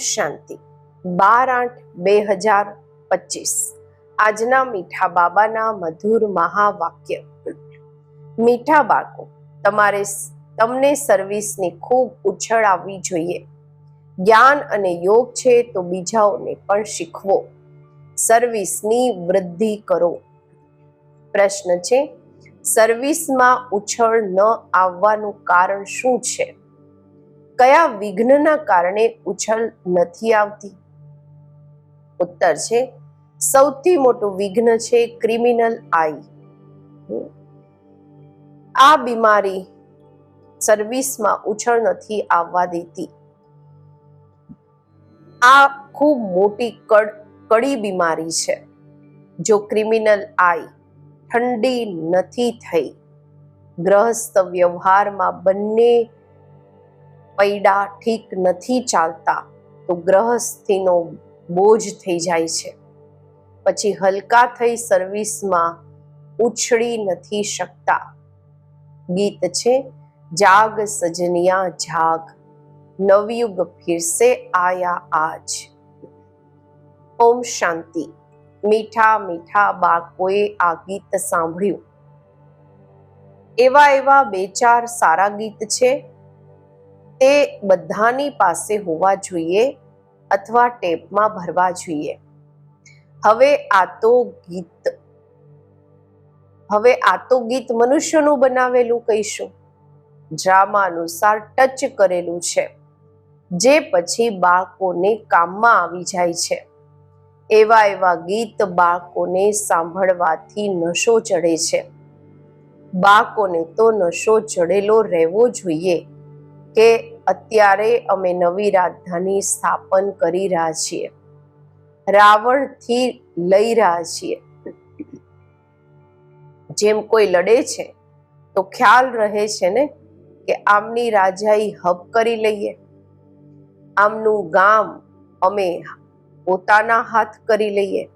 શાંતિ. બાર આઠ બે હજાર પચીસ. આજના મીઠા બાબાના મધુર મહાવાક્ય. મીઠા બાળકો, તમારે તમને સર્વિસની ખૂબ ઉછળ આવવી જોઈએ. જ્ઞાન અને યોગ છે તો બીજાઓને પણ શીખવો. સર્વિસની વૃદ્ધિ કરો. પ્રશ્ન છે, સર્વિસમાં ઉછળ ન આવવાનું કારણ શું છે? કયા વિઘ્નના કારણે ઉછળ નથી આવતી? ઉત્તર છે, સૌથી મોટું વિઘ્ન છે ક્રિમિનલ આઈ. આ બીમારી સર્વિસમાં ઉછળ નથી આવવા દેતી. આ ખૂબ મોટી કડ બીમારી છે, જો ક્રિમિનલ આઈ ઠંડી નથી થઈ, ગ્રહસ્થ વ્યવહારમાં બંને પૈડા ઠીક નથી ચાલતા, તો ગ્રહસ્થીનો બોજ થઈ જાય છે. પછી હલકા થઈ સર્વિસમાં ઉછળી નથી શકતા. ગીત છે, જાગ સજનિયા, જાગ, નવયુગ ફિરસે આયા આજ. ઓમ શાંતિ. મીઠા મીઠા બાળકોએ આ ગીત સાંભળ્યું. એવા એવા બે ચાર સારા ગીત છે તે બધાની પાસે હોવા જોઈએ અથવા ટેપમાં ભરવા જોઈએ. હવે આ તો ગીત. હવે આ તો ગીત મનુષ્યનું બનાવેલું કહીશું. ડ્રામા અનુસાર ટચ કરેલું છે. જે પછી બાળકોને કામમાં આવી જાય છે. એવા એવા ગીત બાળકોને સાંભળવાથી નશો ચડે છે. બાળકોને તો નશો ચડેલો રહેવો જોઈએ કે અત્યારે અમે નવી રાજધાની સ્થાપન કરી રહ્યા છીએ. રાવણથી લઈ રહ્યા છીએ. જેમ કોઈ લડે છે, તો ખ્યાલ રહે છે ને કે આમની રાજાઈ હબ કરી લઈએ. આમનું ગામ અમે પોતાના હાથ કરી લઈએ.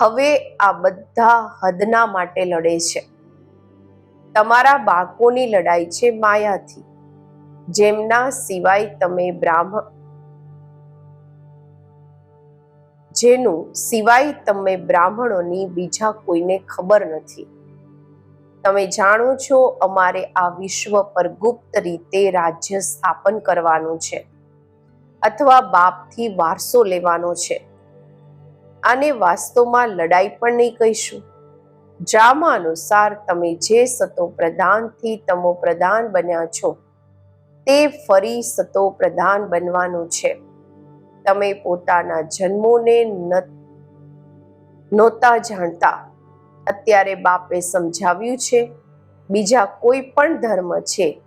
હવે આ બધા હદના માટે લડે છે. તમારા બાળકોની લડાઈ છે માયાથી. જેમના સિવાય તમે બ્રાહ્મણ જેનું સિવાય તમે બ્રાહ્મણોની બીજા કોઈને ખબર નથી. તમે જાણો છો અમારે આ વિશ્વ પર ગુપ્ત રીતે રાજ્ય સ્થાપન કરવાનું છે અથવા બાપથી વારસો લેવાનો છે. આને વાસ્તવમાં લડાઈ પણ નહીં કહીશું. ડ્રામા અનુસાર તમે જે સતો પ્રધાનથી તમો પ્રધાન બન્યા છો તે ફરી સતો પ્રધાન બનવાનું છે. તમે પોતાના જન્મોને નહોતા જાણતા. અત્યારે બાપે સમજાવ્યું છે, બીજા કોઈ પણ ધર્મ છે,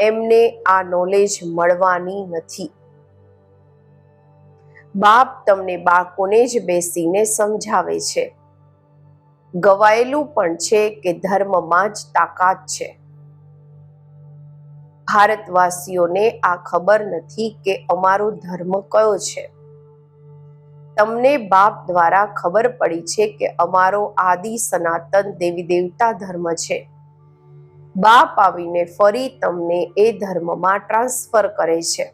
એમને આ નોલેજ મળવાની નથી. બાપ તમને બાળકોને જ બેસીને સમજાવે છે. ગવાયેલું પણ છે કે ધર્મમાં જ તાકાત છે. ભારતવાસીઓને આ ખબર નથી કે અમારો ધર્મ કયો છે. તમને બાપ દ્વારા ખબર પડી છે કે અમારો આદિ સનાતન દેવી દેવતા ધર્મ છે. બાપ આવીને ફરી તમને એ ધર્મમાં ટ્રાન્સફર કરે છે.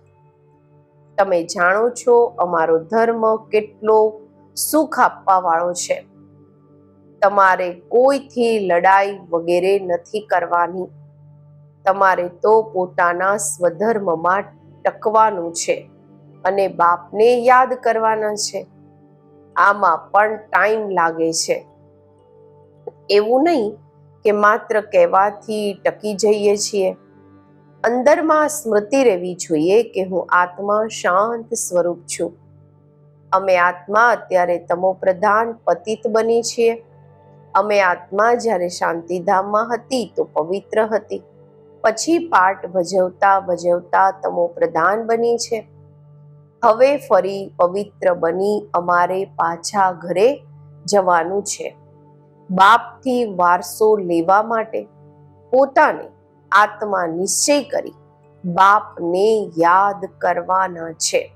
તમે જાણો છો અમારો ધર્મ કેટલો સુખ આપવા વાળો છે. તમારે કોઈથી લડાઈ વગેરે નથી કરવાની. તમારે તો પોતાના સ્વધર્મમાં ટકવાનું છે અને બાપને યાદ કરવાના છે. આમાં પણ ટાઈમ લાગે છે. એવું નહીં કે માત્ર કહેવાથી ટકી જઈએ છીએ. અંદરમાં સ્મૃતિ રહેવી જોઈએ કે હું આત્મા શાંત સ્વરૂપ છું. અમે આત્મા અત્યારે તમો પ્રધાન પતિત બની છીએ. અમે આત્મા જ્યારે શાંતિધામમાં હતી તો પવિત્ર હતી. પછી પાઠ ભજવતા ભજવતા તમો પ્રધાન બની છે. હવે ફરી પવિત્ર બની અમારે પાછા ઘરે જવાનું છે. બાપથી વારસો લેવા માટે પોતાને આત્મા નિશ્ચય કરી બાપને યાદ કરવાના છે.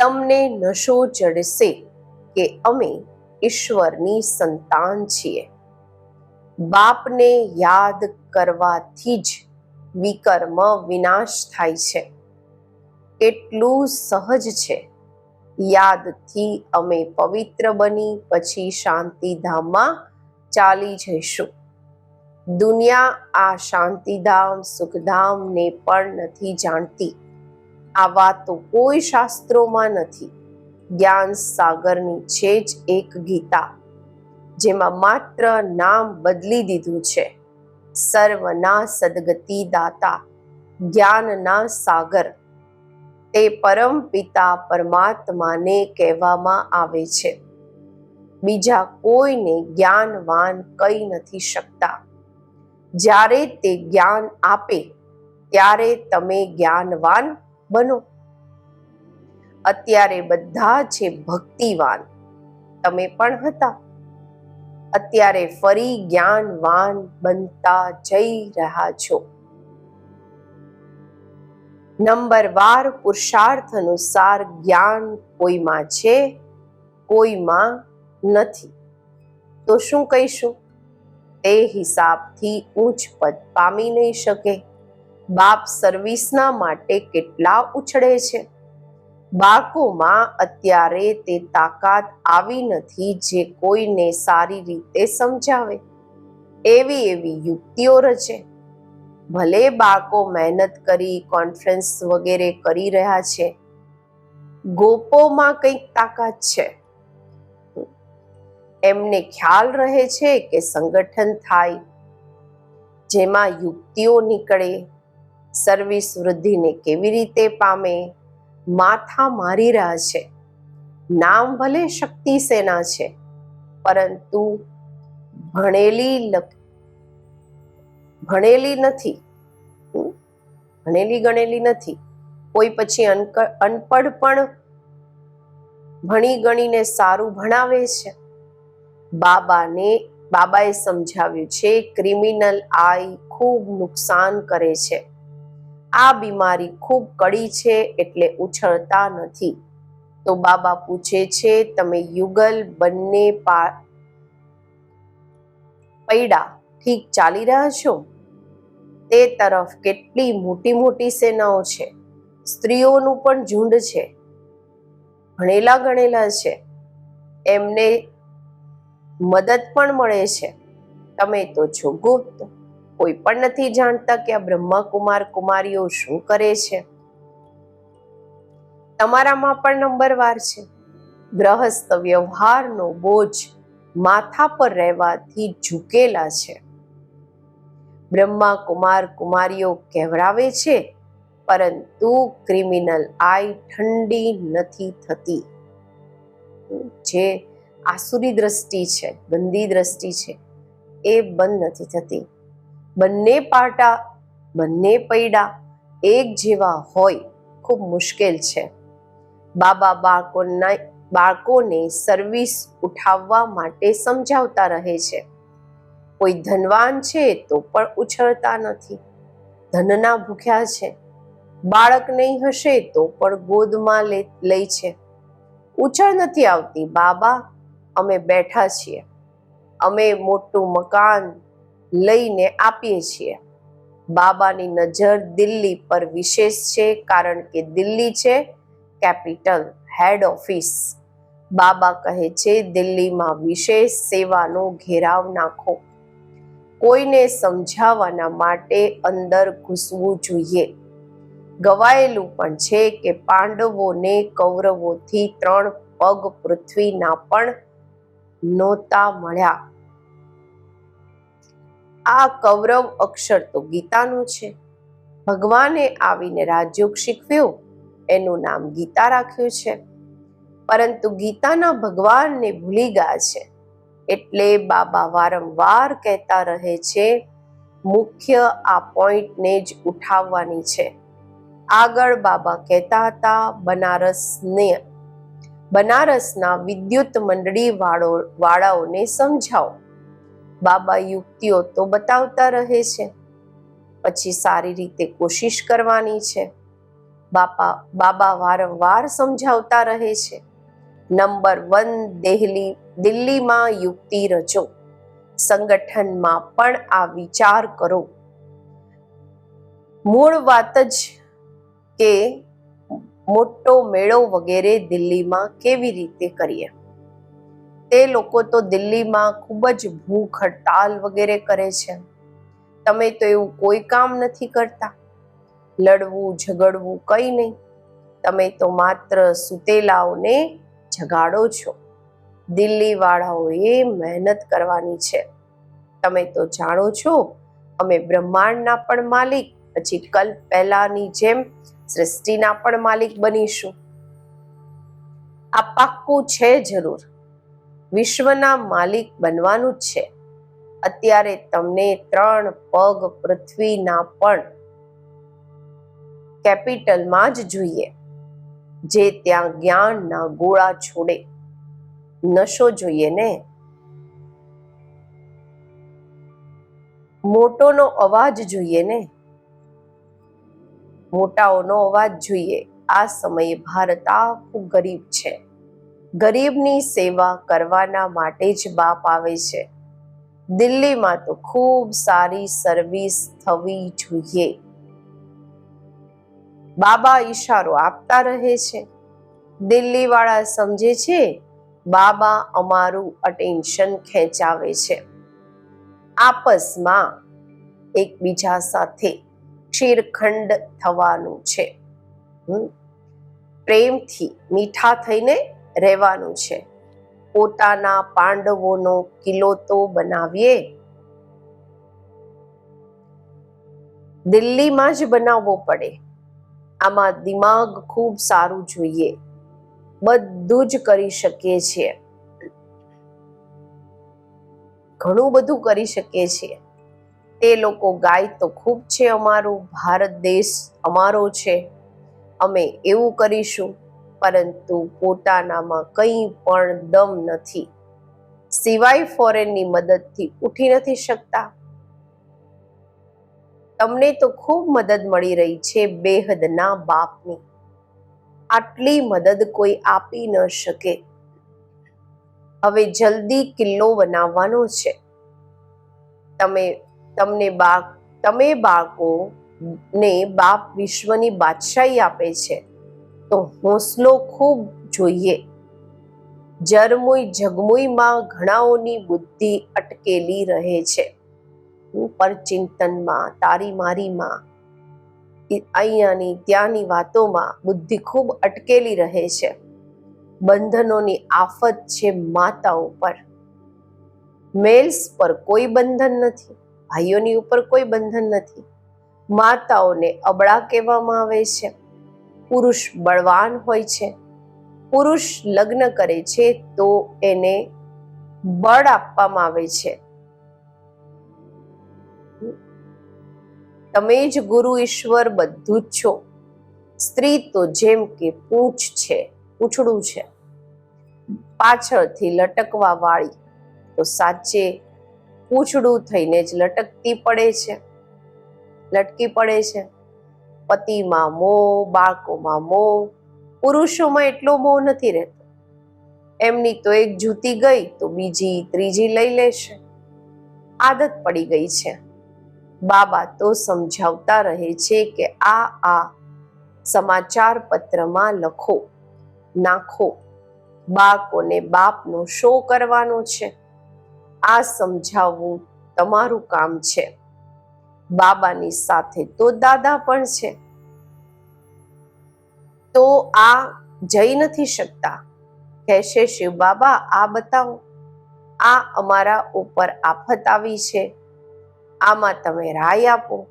તમને નશો ચડશે કે અમે ઈશ્વરની સંતાન છીએ. બાપને યાદ કરવાથી જ વિકર્મ વિનાશ થાય છે. કેટલું સહજ છે. યાદથી અમે પવિત્ર બની, પછી શાંતિધામમાં ચાલી જઈશું. દુનિયા આ શાંતિધામ સુખધામને પણ નથી જાણતી. આ વાતો કોઈ શાસ્ત્રોમાં નથી. જ્ઞાન સાગરની છે જ એક ગીતા. જેમાં માત્ર નામ બદલી દીધું છે. સર્વના સદગતિ દાતા, જ્ઞાનના સાગર. તે પરમ પિતા પરમાત્માને કહેવામાં આવે છે. બીજા કોઈને જ્ઞાનવાન કહી નથી શકતા. જ્યારે તે જ્ઞાન આપે, ત્યારે તમે જ્ઞાનવાન બનો. અત્યારે બધા છે ભક્તિવાન. તમે પણ હતા. અત્યારે ફરી જ્ઞાનવાન બનતા જઈ રહ્યા છો. નંબર વાર પુરુષાર્થ અનુસાર જ્ઞાન કોઈમાં છે? કોઈમાં નથી. તો શું કહીશું? તે હિસાબથી ઉચ્ચ પદ પામી નહીં શકે. બાપ સર્વિસના માટે કેટલા ઉછળે છે? બાળકોમાં અત્યારે તે તાકાત આવી નથી જે કોઈને સારી રીતે સમજાવે. એવી એવી યુક્તિઓ રચે. ભલે બાળકો મહેનત કરી કોન્ફરન્સ વગેરે કરી રહ્યા છે. ગોપોમાં કંઈક તાકાત છે. એમને ખ્યાલ રહે છે કે સંગઠન થાય, જેમાં યુક્તિઓ નીકળે સર્વિસ વૃદ્ધિને કેવી રીતે પામે માથા મારી રહ્યા છે. નામ ભલે શક્તિ સેના છે, પરંતુ ભણેલી ભણેલી નથી. ભણેલી ગણેલી નથી. કોઈ પછી અનપઢ પણ ભણી ગણીને સારું ભણાવે છે. બાબાને, બાબાએ સમજાવ્યું છે, ક્રિમિનલ આઈ ખૂબ નુકસાન કરે છે. આ બીમારી ખૂબ કડી છે એટલે ઉછળતા નથી. તો બાબા પૂછે છે, તમે યુગલ બંને પૈડા, ઠીક ચાલી રહ્યા છો? તે તરફ કેટલી મોટી મોટી સેનાઓ છે. સ્ત્રીઓનું પણ ઝુંડ છે. ભણેલા ગણેલા છે. એમને મદદ પણ મળે છે. તમે તો છો ગુપ્ત. કોઈ પણ નથી જાણતા કે આ બ્રહ્મા કુમારીઓ શું કરે છે. તમારામાં પણ નંબરવાર છે. ગ્રહસ્થ વ્યવહારનો બોજ માથા પર રહેવાથી ઝૂકેલા છે. બ્રહ્મા કુમાર કુમારીઓ કહેવરાવે છે, પરંતુ ક્રિમિનલ આઈ ઠંડી નથી થતી. જે આસુરી દ્રષ્ટિ છે, ગંદી દ્રષ્ટિ છે, એ બંધ નથી થતી. બંને પાટા, બંને પૈડા એક જેવા હોય, ખૂબ મુશ્કેલ છે. બાબા બાળકોના, બાળકોને સર્વિસ ઉઠાવવા માટે સમજાવતા રહે છે. કોઈ ધનવાન છે તો પણ ઉછળતા નથી. ધનના ભૂખ્યા છે. બાળક નહીં હશે તો પણ ગોદમાં લે- છે. ઉછળ નથી આવતી. બાબા, અમે બેઠા છીએ. અમે મોટું મકાન લઈને આપીએ છીએ. બાબાની નજર દિલ્હી પર વિશેષ છે કારણ કે દિલ્હી છે કેપિટલ, હેડ ઓફિસ. બાબા કહે છે, દિલ્હીમાં વિશેષ સેવાનો ઘેરાવ નાખો. કોઈને સમજાવવાના માટે અંદર ઘૂસવું જોઈએ. ગવાયેલું પણ છે કે પાંડવોને કૌરવોથી ત્રણ પગ પૃથ્વીના પણ નહોતા મળ્યા. આ કૌરવ અક્ષર તો ગીતાનું છે. ભગવાને આવીને રાજયોગ શીખવ્યો, એનું નામ ગીતા રાખ્યું છે. પરંતુ ગીતાના ભગવાનને ભૂલી ગયા છે. એટલે બાબા વારંવાર કહેતા રહે છે, મુખ્ય આ પોઈન્ટને જ ઉઠાવવાની છે. આગળ બાબા કહેતા હતા, બનારસને, બનારસના વિદ્યુત મંડળી વાળો વાળાઓને સમજાવો. બાબા યુક્તિઓ તો બતાવતા રહે છે. પછી સારી રીતે કોશિશ કરવાની છે. બાપા, બાબા વારંવાર સમજાવતા રહે છે. નંબર વન, દેહલી, દિલ્હીમાં યુક્તિ રચો. સંગઠનમાં પણ આ વિચાર કરો. મૂળ વાત જ કે મોટો મેળો વગેરે દિલ્હીમાં કેવી રીતે કરીએ? તે લોકો તો દિલ્હીમાં ખૂબ જ ભૂખ, હડતાલ વગેરે કરે છે. તમે તો એવું કોઈ કામ નથી કરતા. લડવું, ઝઘડવું કંઈ નહીં. તમે તો માત્ર સુતેલાઓને જગાડો છો. દિલ્હી વાળાઓએ મહેનત કરવાની છે. તમે તો જાણો છો, અમે બ્રહ્માંડના પણ માલિક, પછી કલ્પ પહેલાની જેમ સૃષ્ટિના પણ માલિક બનીશું. આ પાક્કું છે જરૂર. વિશ્વના માલિક બનવાનું જ છે. અત્યારે તમને ત્રણ પગ પૃથ્વીના પણ કેપિટલમાં જ જોઈએ, જે ત્યાં જ્ઞાનના ગોળા છોડે. નશો જોઈએ ને? મોટોનો અવાજ જોઈએ ને? મોટાઓનો અવાજ જોઈએ. આ સમયે ભારત આખું ગરીબ છે. ગરીબની સેવા કરવાના માટે જ બાપ આવે છે. દિલ્હીમાં તો ખૂબ સારી સર્વિસ થવી જોઈએ. બાબા ઈશારો આપતા રહે છે. દિલ્હી વાળા સમજે છે, બાબા અમારું અટેન્શન ખેંચાવે છે. આપસમાં એકબીજા સાથે ક્ષીરખંડ થવાનું છે. પ્રેમથી મીઠા થઈને રહેવાનું છે. પોતાના પાંડવોનો કિલ્લો તો બનાવીએ. દિલ્હીમાં જ બનાવવો પડે. આમાં દિમાગ ખૂબ સારું જોઈએ. બધું જ કરી શકીએ છીએ. ઘણું બધું કરી શકીએ છીએ. તે લોકો ગાય તો ખૂબ છે અમારું. ભારત દેશ અમારો છે. અમે એવું કરીશું. પરંતુ પોતાનામાં કંઈ પણ દમ નથી. સિવાય ફોરેનની મદદથી ઉઠી નથી શકતા. તમને તો ખૂબ મદદ મળી રહી છે બેહદના બાપની. આટલી મદદ કોઈ આપી ન શકે. હવે જલ્દી કિલ્લો બનાવવાનો છે. તમે, તમને બા, તમે બાળકો ને બાપ વિશ્વની બાદશાહી આપે છે. તો હોંસલો ખૂબ જોઈએ. જરમુઈ જગમુઈમાં ઘણાઓની બુદ્ધિ અટકેલી રહે છે. પરચિંતનમાં તારી મારીમાં અહીંયાની ત્યાંની વાતોમાં બુદ્ધિ ખૂબ અટકેલી રહે છે. બંધનોની આફત છે માતા ઉપર. મેલ્સ પર કોઈ બંધન નથી, ભાઈઓની ઉપર કોઈ બંધન નથી. માતાઓને અબળા કહેવામાં આવે છે. પુરુષ બળવાન હોય છે. પુરુષ લગ્ન કરે છે તો એને બળ આપવામાં આવે છે. તમે જ ગુરુ ઈશ્વર બધું જ છો. સ્ત્રી તો જેમ કે પૂંછ છે, પૂંછડું છે. પાછળથી લટકવા વાળી તો સાચે પૂંછડું થઈને જ લટકતી પડે છે. લટકી પડે છે. પતિમાં મોહ બાળકોમાં મોહ પુરુષોમાં એટલો મોહ નથી રહેતો. એમની તો એક જૂતી ગઈ તો બીજી, ત્રીજી લઈ લેશે. આદત પડી ગઈ છે. બાબા તો સમજાવતા રહે છે કે આ આ સમાચાર પત્રમાં લખો, નાખો. બાળકોને બાપનો શો કરવાનો છે. આ સમજાવવું તમારું કામ છે. બાબાની સાથે. તો દાદા પણ છે. તો આ જઈ નથી શકતા. કહેશે શિવ બાબા, આ બતાવો. આ અમારા ઉપર આફત આવી છે. આમાં તમે રાય આપો.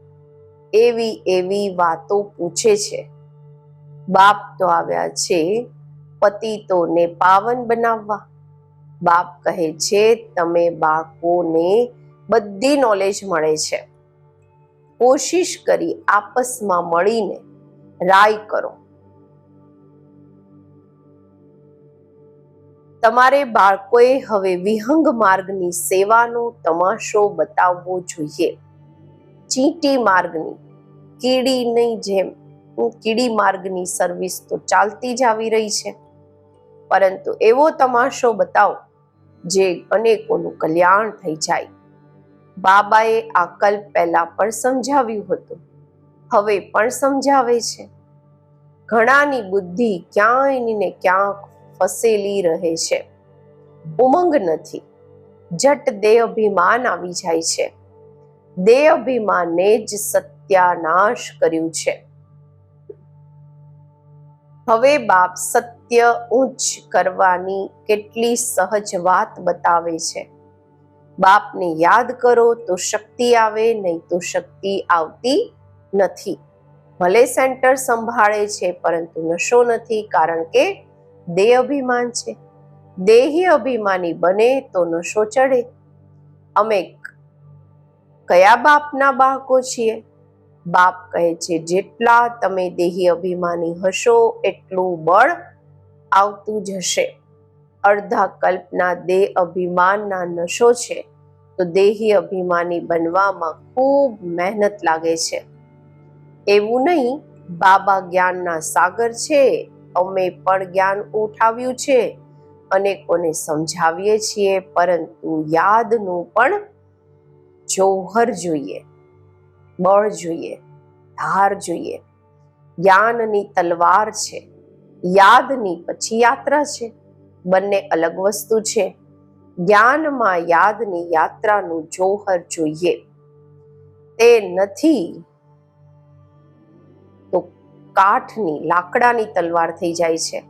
એવી એવી વાતો પૂછે છે. બાપ તો આવ્યા છે પતિતોને પાવન બનાવવા. બાપ કહે છે, તમે બાળકોને બધી નોલેજ મળે છે. કોશિશ કરી આપસમાં મળીને રાય કરો. તમારે બાળકોએ હવે વિહંગ માર્ગની સેવાનો તમાશો બતાવવો જોઈએ. ચીંટી માર્ગની કીડીની જેમ કીડી માર્ગની સર્વિસ તો ચાલતી જ આવી રહી છે. પરંતુ એવો તમાશો બતાવો, જે અનેકોનું કલ્યાણ થઈ જાય. બાબાએ આ કલ્પ પહેલા પણ સમજાવ્યું હતું. હવે પણ સમજાવે છે. ઘણાની બુદ્ધિ ક્યાંય ને ક્યાંક ફસેલી રહે છે. ઉમંગ નથી. જટ દેહ અભિમાન આવી જાય છે. દેહ અભિમાને જ સત્યાનાશ કર્યું છે. હવે બાપ સત્ય ઉચ્ચ કરવાની કેટલી સહજ વાત બતાવે છે. બાપને યાદ કરો તો શક્તિ આવે, નહીં તો શક્તિ આવતી નથી. ભલે સેન્ટર સંભાળે છે, પરંતુ નશો નથી, કારણ કે દેહ અભિમાન છે. દેહી અભિમાની બને તો નશો ચડે. અમે કયા બાપના બાળકો છીએ? બાપ કહે છે, જેટલા તમે દેહી અભિમાની હશો, એટલું બળ આવતું જશે અડધા કલ્પના દેહ અભિમાનના નશો છે, તો દેહી અભિમાની બનવામાં ખૂબ મહેનત લાગે છે. એવું નહીં, બાબા જ્ઞાનના સાગર છે, અમે પણ જ્ઞાન ઉઠાવ્યું છે અનેકોને સમજાવીએ છીએ, પરંતુ યાદનું પણ જોહર જોઈએ, બળ જોઈએ, ધાર જોઈએ. જ્ઞાનની તલવાર છે, યાદની પછી યાત્રા છે. બંને અલગ વસ્તુ છે. જ્ઞાનમાં યાદની યાત્રાનું જોહર જોઈએ. તે નથી. તો કાઠની લાકડાની તલવાર થઈ જાય છે.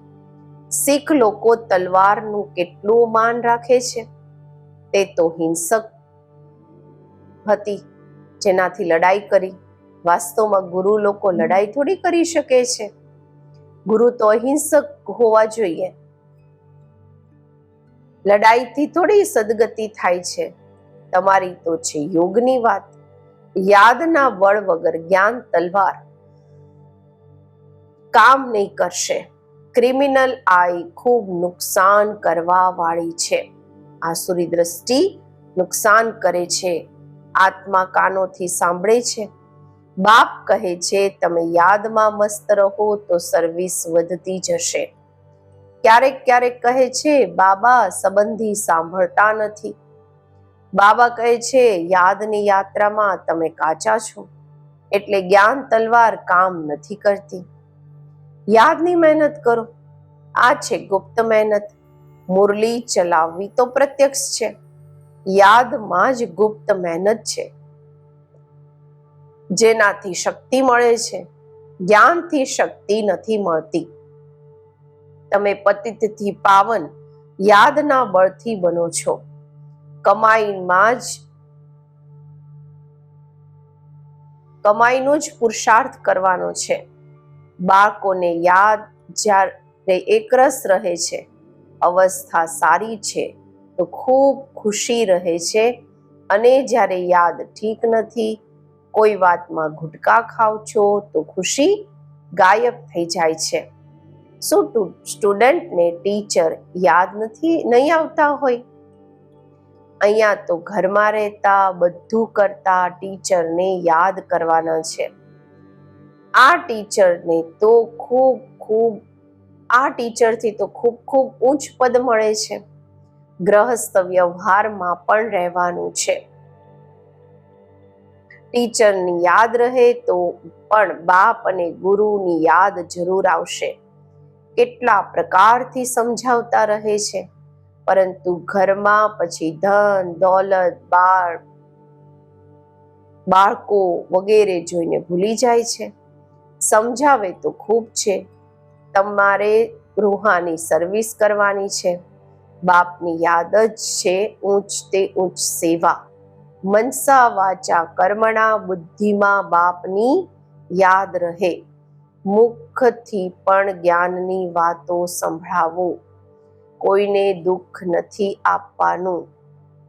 શીખ લોકો તલવારનું કેટલું માન રાખે છે? તે તો હિંસક હતી, જેનાથી લડાઈ કરી. વાસ્તવમાં ગુરુ લોકો લડાઈ થોડી કરી શકે છે. ગુરુ તો અહિંસક હોવા જોઈએ. લડાઈથી થોડી સદગતિ થાય છે. તમારી તો છે યોગની વાત. યાદના બળ વગર જ્ઞાન તલવાર. કામ નહીં કરશે. ક્રિમિનલ આઈ ખૂબ નુકસાન કરવા વાળી છે. આસુરી દ્રષ્ટિ નુકસાન કરે છે. આત્મા કાનોથી સાંભળે છે. બાપ કહે છે, તમે યાદમાં મસ્ત રહો તો સર્વિસ વધતી જશે. ક્યારેક ક્યારેક કહે છે, બાબા, સંબંધી સાંભળતા નથી. બાબા કહે છે, યાદની યાત્રામાં તમે કાચા છો, એટલે જ્ઞાન તલવાર કામ નથી કરતી. યાદની મહેનત કરો. આ છે ગુપ્ત મહેનત. મુરલી ચલાવવી તો પ્રત્યક્ષ છે. યાદમાં જ ગુપ્ત મહેનત છે. જેનાથી શક્તિ મળે છે. જ્ઞાનથી શક્તિ નથી મળતી. તમે પતિતથી પાવન યાદના બળથી બનો છો. કમાઈમાં જ કમાઈનો જ પુરુષાર્થ કરવાનો છે. બાળકોને યાદ જ્યારે એકરસ રહે છે, અવસ્થા સારી છે તો ખૂબ ખુશી રહે છે અને જ્યારે યાદ ઠીક નથી, કોઈ વાતમાં ગુટકા ખાવ છો તો ખુશી ગાયબ થઈ જાય છે. શું સ્ટુડન્ટને ટીચર યાદ નથી, નહીં આવતા હોય. અહીંયા તો ઘરમાં રહેતા, બધું કરતા ટીચરને યાદ કરવાના છે. આ ટીચરને તો ખૂબ ખૂબ, આ ટીચરથી તો ખૂબ ખૂબ ઊંચ પદ મળે છે. ગ્રહસ્થ વ્યવહારમાં પણ રહેવાનું છે. ટીચરની યાદ રહે તો પણ બાપ અને ગુરુની યાદ જરૂર આવશે. કેટલા પ્રકારથી સમજાવતા રહે છે? પરંતુ ઘરમાં પછી ધન, દોલત, બાળ, બાળકો વગેરે જોઈને ભૂલી જાય છે. સમજાવે તો ખૂબ છે. તમારે રૂહાની સર્વિસ કરવાની છે. બાપની યાદ જ છે ઊંચ તે ઊંચ સેવા. મનસા વાચા કર્મણા બુદ્ધિમાં બાપની યાદ રહે. મુખથી પણ જ્ઞાનની વાતો સંભળાવો. કોઈને દુઃખ નથી આપવાનું.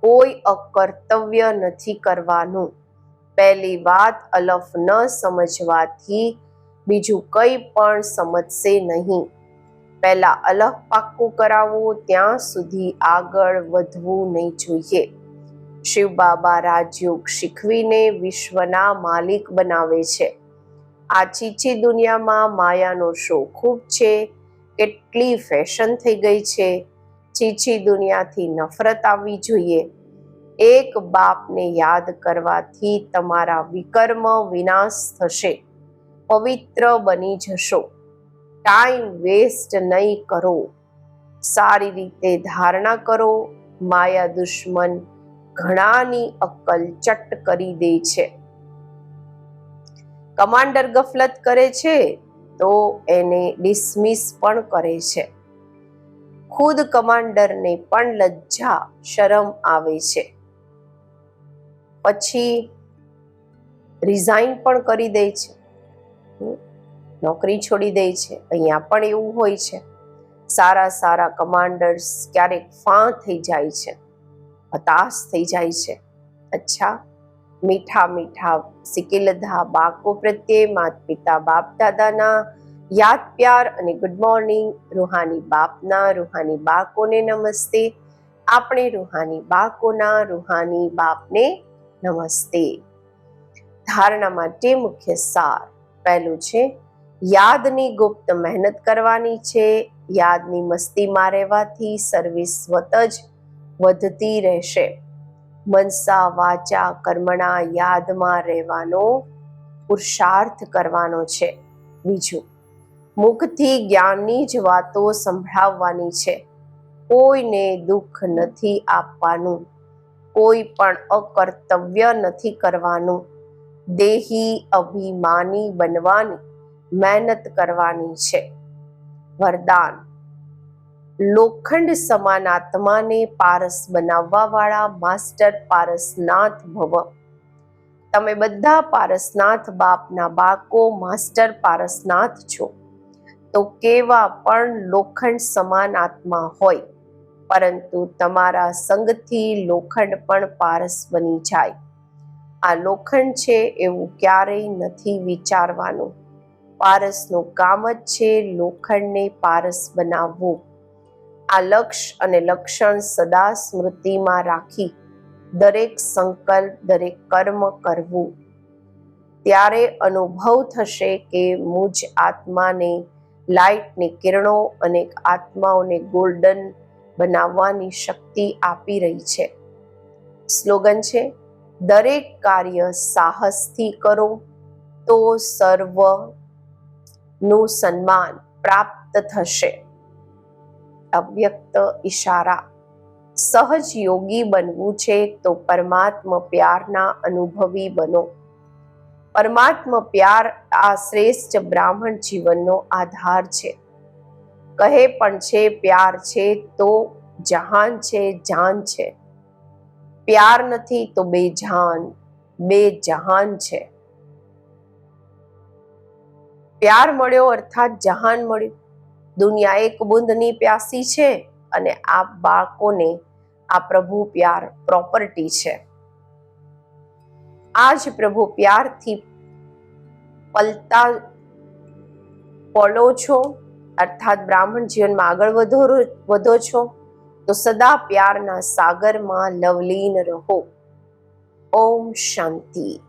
કોઈ અકર્તવ્ય નથી કરવાનું. પહેલી વાત અલફ ન સમજવાથી બીજું કંઈ પણ સમજશે નહીં. પહેલા અલફ પાક્કું કરાવો ત્યાં સુધી આગળ વધવું નહીં જોઈએ. શિવ બાબા રાજયોગ શીખવીને વિશ્વના માલિક બનાવે છે. આ ચીચી દુનિયામાં માયાનો શો ખૂબ છે. કેટલી ફેશન થઈ ગઈ છે. ચીચી દુનિયાથી નફરત આવવી જોઈએ. એક બાપને યાદ કરવાથી તમારા વિકર્મ વિનાશ થશે. પવિત્ર બની જશો. ટાઈમ વેસ્ટ નહીં કરો. સારી રીતે ધારણા કરો. માયા દુશ્મન ઘણાની અક્કલ ચટ કરી દે છે. કમાન્ડર ગફલત કરે છે, તો એને ડિસમિસ પણ કરે છે. ખુદ કમાન્ડરને પણ લજ્જા, શરમ આવે છે. પછી રિઝાઇન પણ કરી દે છે. નોકરી છોડી દે છે. અહીંયા પણ એવું હોય છે. સારા સારા કમાન્ડર્સ ક્યારેક ફા થઈ જાય છે. હતાશ થઈ જાય છે. અચ્છા. મીઠા મીઠા સિકેલધા બાળકો પ્રત્યે માતા પિતા બાપ દાદાના યાદ પ્યાર અને ગુડ મોર્નિંગ રૂહાની બાપના, રૂહાની બાળકોને નમસ્તે. આપણે રૂહાની બાળકોના રૂહાની બાપને નમસ્તે. ધારણા માટે મુખ્ય સાર પહેલું છે, યાદની ગુપ્ત મહેનત કરવાની છે. યાદની મસ્તીમાં રહેવાથી સર્વિસ સ્વત જ વધતી રહેશે. મનસા, વાચા, કર્મણા યાદમાં રહેવાનો, પુરુષાર્થ કરવાનો છે. બીજું, મુખથી જ્ઞાનની જ વાતો સંભળાવવાની છે. કોઈને દુઃખ નથી આપવાનું, કોઈ પણ અકર્તવ્ય નથી કરવાનું. દેહી અભિમાની બનવાની મહેનત કરવાની છે. વરદાન લોખંડ સમાન આત્માને પારસ બનાવવા વાળા માસ્ટર પારસનાથ ભવ. તમે બધા પારસનાથ બાપના બાકો માસ્ટર પારસનાથ છો. તો કેવા પણ લોખંડ સમાન આત્મા હોય, પરંતુ તમારા સંગથી લોખંડ પણ પારસ બની જાય. આ લોખંડ છે એવું ક્યારેય નથી વિચારવાનું. પારસનું કામ જ છે લોખંડને પારસ બનાવવું. આ લક્ષ્ય અને લક્ષણ સદા સ્મૃતિમાં રાખી દરેક સંકલ્પ, દરેક કર્મ કરવું. ત્યારે અનુભવ થશે કે મુજ આત્માને લાઇટની કિરણો અને આત્માઓને ગોલ્ડન બનાવવાની શક્તિ આપી રહી છે. સ્લોગન છે, દરેક કાર્ય સાહસથી કરો તો સર્વનું સન્માન પ્રાપ્ત થશે. અવ્યક્ત ઈશારા. સહજ યોગી બનવું છે તો પરમાત્મા પ્યારના અનુભવી બનો. પરમાત્મા પ્યાર આ શ્રેષ્ઠ બ્રાહ્મણ જીવનનો આધાર છે. કહે પણ છે, પ્યાર છે તો જહાન છે, જાન છે. પ્યાર નથી તો બે જાન બે જહાન છે. પ્યાર મળ્યો અર્થાત જહાન મળ્યું. દુનિયા એક બુંદની પ્યાસી છે અને આ બાળકોને આ પ્રભુ પ્યાર પ્રોપર્ટી છે. આ જ પ્રભુ પ્યારથી પલતા પલો છો, અર્થાત બ્રાહ્મણ જીવનમાં આગળ વધો વધો છો, તો સદા પ્યારના સાગરમાં લવલીન રહો. ઓમ શાંતિ.